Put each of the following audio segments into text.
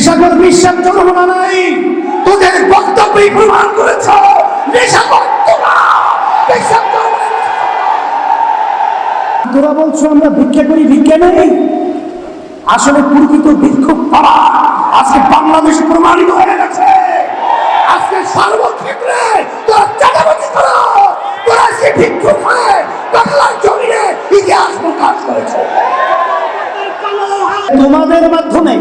নেশাকর বিশ্বাস জনগণনা নাই। তোদের বক্তব্যই প্রমাণ করেছ। তোরা বলছো আমরা ভিক্ষা করি, ভিক্ষা নেই? আসলে প্রকৃত ভিক্ষুক পাওয়া আজকে বাংলাদেশে প্রমাণিত হয়ে গেছে। আজকে সর্বক্ষেত্রে তোরা চাঁদাবাজি করো। তোরা আজকে ভিক্ষুক হয়ে বাংলার জমিনে ইতিহাস প্রকাশ করেছে। তোমাদের মাধ্যমে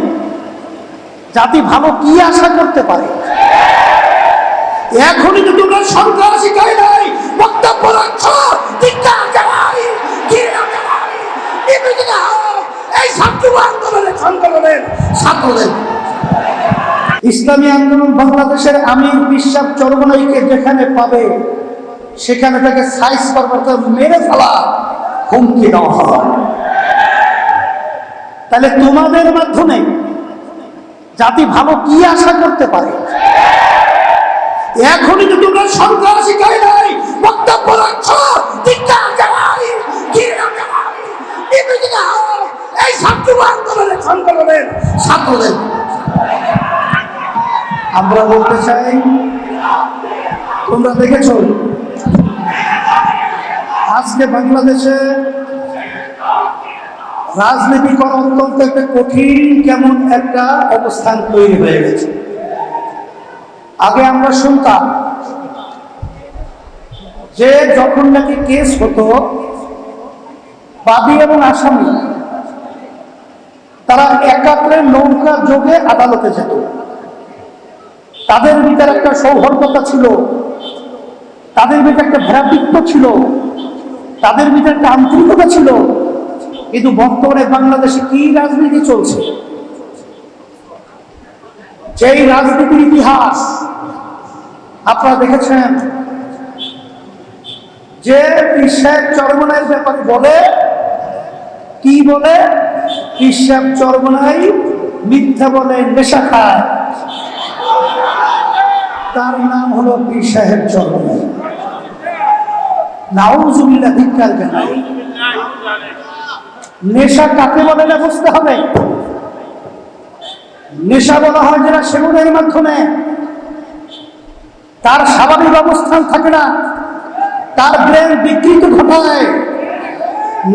জাতি ভালো কি আশা করতে পারে? এখনই তো তোমরা সন্ত্রাসী গাই নাই। বক্তব্য রাখছ এই আন্দোলনের ইসলামী আন্দোলন বাংলাদেশের আমির বিশ্বাস চরমনাইকে যেখানে পাবে, সেখানে তাকে সাইজ করবার মেরে ফেলা হুমকি দেওয়া হয়। তাহলে তোমাদের মাধ্যমে জাতি ভালো কি আশা করতে পারে? এখনই তো তোমরা সন্ত্রাসী গাই নাই বক্তব্য রাখছ এই ছাত্র ছাত্রদের আমরা বলতে চাই, তোমরা দেখেছ? আজকে বাংলাদেশে রাজনীতি করা অত্যন্ত একটা কঠিন, কেমন একটা অবস্থান তৈরি হয়ে গেছে। আগে আমরা শুনতাম যে যখন নাকি কেস হতো, বাদী এবং আসামি, তারা একাত্রে নৌকা যোগে আদালতে যেত। তাদের ভিতরে একটা সৌহার্দ্যতা ছিল, তাদের ভিতরে একটা ভ্রাতৃত্ব ছিল, তাদের ভিতরে একটা আন্তরিকতা ছিল। কিন্তু বর্তমানে বাংলাদেশে কি রাজনীতি চলছে? যেই রাজনীতির ইতিহাস, আপনারা দেখেছেন যে পিসাব চরমনাইয়ের ব্যাপারে বলে, কি বলে? পিসাব চরমনাই মিথ্যা বলে, নেশা খায়। তার নাম হলো পীর সাহেব চরমনাই। নাউজুবিল্লাহ ধিক্কার জানাই নেশা কাকে বলে বুঝতে হবে? নেশা বলা হয় যেটা সেগুনের মাধ্যমে। তার স্বাভাবিক অবস্থান থাকে না, তার ব্রেন বিকৃত ঘটায়।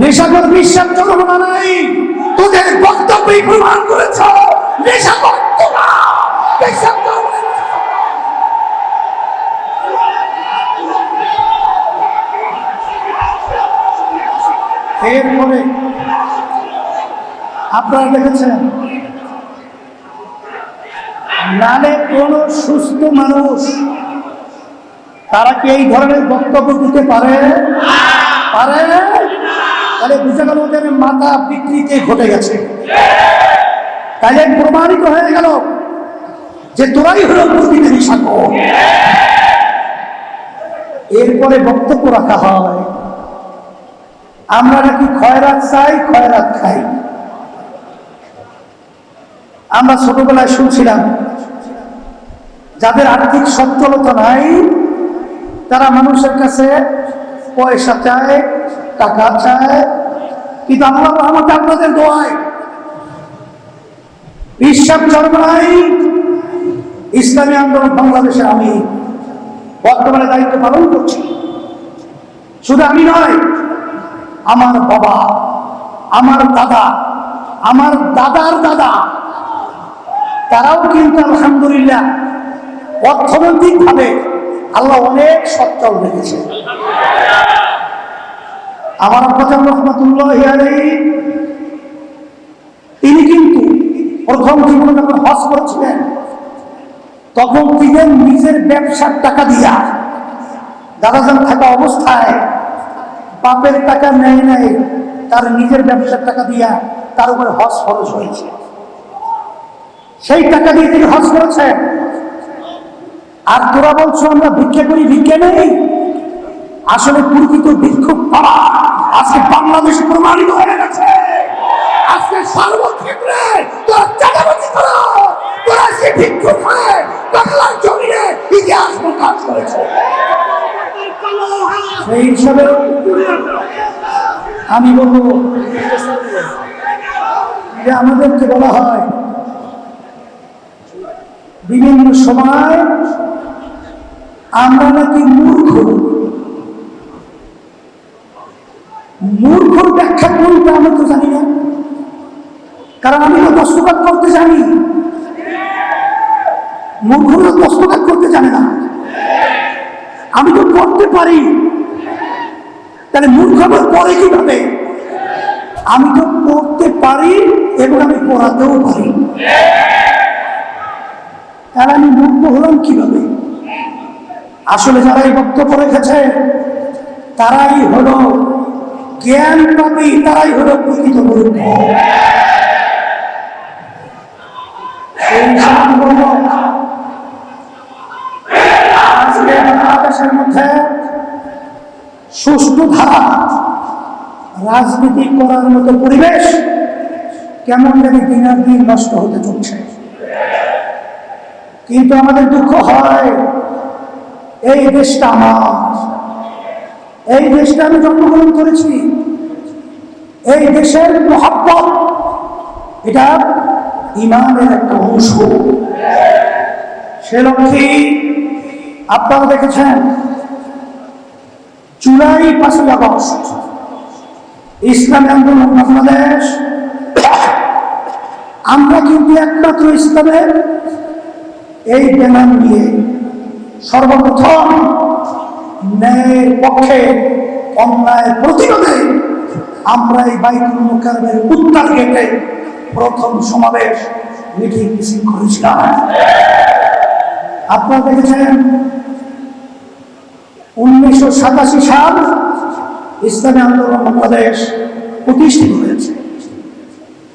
নেশাকর বিশ্বাস জনগণনা নাই, তোদের বক্তব্যই প্রমাণ করেছ। বিশ্বাস এরপরে আপনারা দেখেছেন? নালে কোন সুস্থ মানুষ, তারা কি এই ধরনের বক্তব্য দিতে পারে? পারে? তাহলে বুঝে গেল ওদের মাথা বিকৃতি ঘটে গেছে। তাহলে প্রমাণিত হয়ে গেল যে তোরাই হলো প্রকৃতির সাঁকো এরপরে বক্তব্য রাখা হয়, আমরা নাকি খয়রাত চাই, খয়রাত খাই। আমরা ছোটবেলায় শুনছিলাম, যাদের আর্থিক সচ্ছলতা নাই, তারা মানুষের কাছে পয়সা চায়, টাকা চায়, কিন্তু আল্লাহ রহমতে আপনাদের দোয়ায় বিশ্বাস চরমাই ইসলামী আন্দোলন বাংলাদেশে আমি বর্তমানে দায়িত্ব পালন করছি। শুধু আমি নয়, আমার বাবা, আমার দাদা, আমার দাদার দাদা তারাও কিন্তু আলহামদুলিল্লাহ অর্থনৈতিক ভাবে আল্লাহ অনেক সচ্ছল রেখেছে আমার আব্বাজান রহমতুল্লাহ তিনি কিন্তু প্রথম জীবনে যখন হজ করছিলেন, তখন তিনি নিজের ব্যবসার টাকা দিয়া। দাদাজান থাকা অবস্থায় বাপের টাকা নেয় নাই, তার নিজের ব্যবসার টাকা দিয়া তার উপরে হজ খরচ হয়েছে। সেই টাকা দিয়ে তিনি হজ করেছেন। আর তোরা বলছো, আমরা ভিক্ষা করি, ভিক্ষা নেই? আসলে প্রকৃত বিক্ষোভ পাওয়া আজকে বাংলাদেশ প্রমাণিত হয়ে গেছে। আজকে সর্বক্ষেত্রে তোরা চাঁদাবাজি করো। তোরা আজকে ভিক্ষুক হয়ে, বাংলার জমিনে ইতিহাস প্রকাশ করেছে। সেই হিসাবে আমি বলব যে আমাদেরকে বলা হয় বিভিন্ন সময় আমরা নাকি মূর্খ। মূর্খ ব্যাখ্যা কোনটা আমি তো জানি না। কারণ আমি তো দস্তকাত করতে জানি। মূর্খরা দস্তকাত করতে জানে না। আমি তো করতে পারি। তাহলে মূর্খ আবার পরে কীভাবে? আমি তো পড়তে পারি এবং আমি পড়াতেও পারি। তাহলে আমি মূর্খ হলাম কীভাবে? আসলে যারা এই বক্তব্য রেখেছে, তারাই হলো জ্ঞান পাবি তারাই হলো প্রকৃত আজকে বাংলাদেশের মধ্যে সুষ্ঠু রাজনীতি করার মতো পরিবেশ কেমন জানি দিনের দিন নষ্ট হতে চলছে। কিন্তু আমাদের দুঃখ হয়। এই দেশটা আমার। এই দেশটা আমি জন্মগ্রহণ করেছি। এই দেশের মহাব্বত, এটা ইমানের একটা অংশ। সে লক্ষ্যে আপনারা দেখেছেন, জুলাই পাঁচই আগস্ট, ইসলামী আন্দোলন বাংলাদেশ। আমরা কিন্তু একমাত্র ইসলামের এই ব্যানার নিয়ে সর্বপ্রথম ন্যায়ের পক্ষে অন্যায় প্রতিরোধে আমরা এই বাইকুল মোকারমের উত্তর গেটে প্রথম সমাবেশ, মিটিং মিছিল করেছিলাম আপনারা দেখেছেন উনিশশো সাতাশি সাল ইসলামী আন্দোলন বাংলাদেশ প্রতিষ্ঠিত হয়েছে।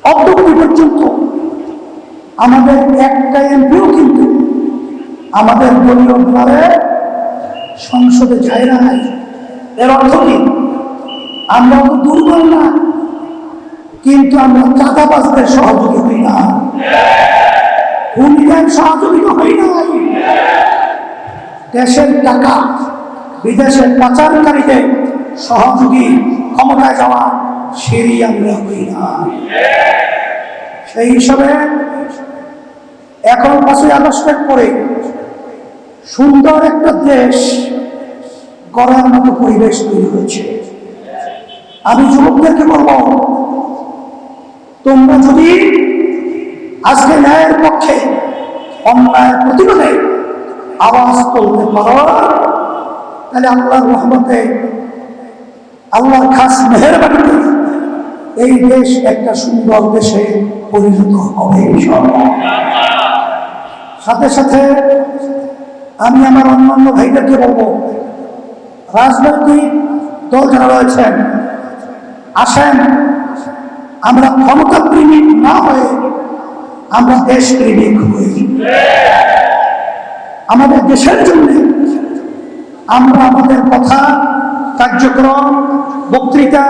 অদ্যপতি পর্যন্ত আমাদের একটা এমপিও কিন্তু আমাদের ব্যাপারে সংসদে যায় না নাই। এর অর্থ কি? আমরা তো দুর্বল না, কিন্তু আমরা চাঁদাবাজদের সহযোগী হই না। ভূমিকার সহযোগী হই নাই দেশের টাকা বিদেশের পাচারকারীদের সহযোগী ক্ষমতায় যাওয়া সেরি আমরা হই না। সেই হিসাবে এখন পাঁচই আগস্টের পরে সুন্দর একটা দেশ করার মতো পরিবেশ তৈরি হয়েছে আমি যুবকদেরকে বলব, তোমরা যদি আজকে ন্যায়ের পক্ষে অন্যায়ের প্রতিরোধে আওয়াজ তুলতে পারো, তাহলে আল্লাহর রহমতে, আল্লাহর খাস মেহরবানিতে এই দেশ একটা সুন্দর দেশে পরিণত হবে, ইনশাআল্লাহ। সাথে সাথে আমি আমার অন্যান্য ভাইদেরকে বলব, রাজনৈতিক দল যারা রয়েছেন আসেন, আমরা ক্ষমতা প্রেমিক না হয়ে আমরা দেশ প্রেমিক হই। আমাদের দেশের জন্য আমরা আমাদের কথা, কার্যক্রম, বক্তৃতা,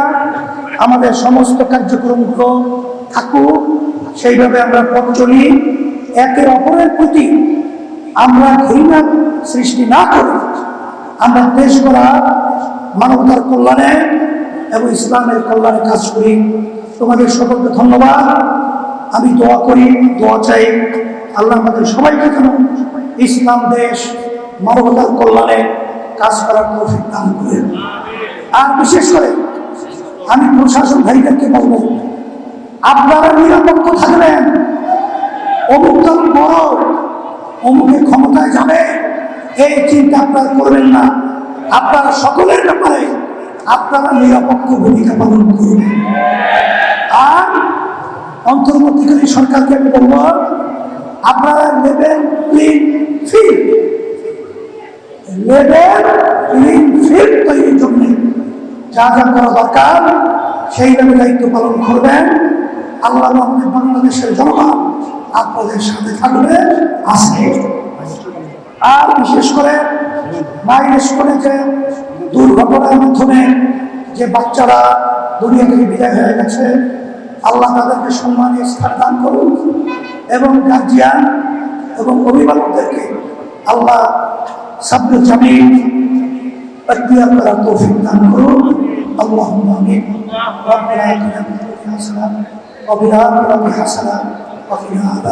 আমাদের সমস্ত কার্যক্রমগুলো থাকুক, সেইভাবে আমরা পথ চলি। একে অপরের প্রতি আমরা ঘৃণা সৃষ্টি না করি আমরা দেশ করা, মানবতার কল্যাণে এবং ইসলামের কল্যাণে কাজ করি। তোমাদের সকলকে ধন্যবাদ। আমি দোয়া করি, দোয়া চাই আল্লাহ আমাদের সবাইকে যেন ইসলাম, দেশ, মানবতার কল্যাণে কাজ করার তৌফিক দান করে। আর বিশেষ করে আমি প্রশাসন ভাইদেরকে বলব, আপনারা নিরাপত্ত থাকবেন। অমুক দল বড় অমুকে ক্ষমতায় যাবে। এই চিন্তা আপনারা করবেন না। আপনারা সকলের ব্যাপারে আপনারা নিরাপত্ত ভূমিকা পালন করবেন আর অন্তর্বর্তীকালী সরকারকে আমি বলব, আপনারা নেবেন ক্লিন ফিল্ড নেবেন ক্লিন ফিল্ড তৈরির জন্য। যা যা করা দরকার সেইভাবে দায়িত্ব পালন করবেন। আল্লাহ বাংলাদেশের জনগণ আপনাদের সাথে থাকবে আছে আর বিশেষ করে মাইলেজ করে যে দুর্ঘটনার মাধ্যমে যে বাচ্চারা দুনিয়া থেকে বিদায় হয়ে গেছে আল্লাহ তাদেরকে সম্মানীয় স্থান দান করুন এবং গার্জিয়ান এবং অভিভাবকদেরকে আল্লাহ সাব্য জামিন اختيار করার তৌফিক দান করুন اللهم امين ربنا اتنا في الدنيا حسنه وفي الاخره حسنه aking anak.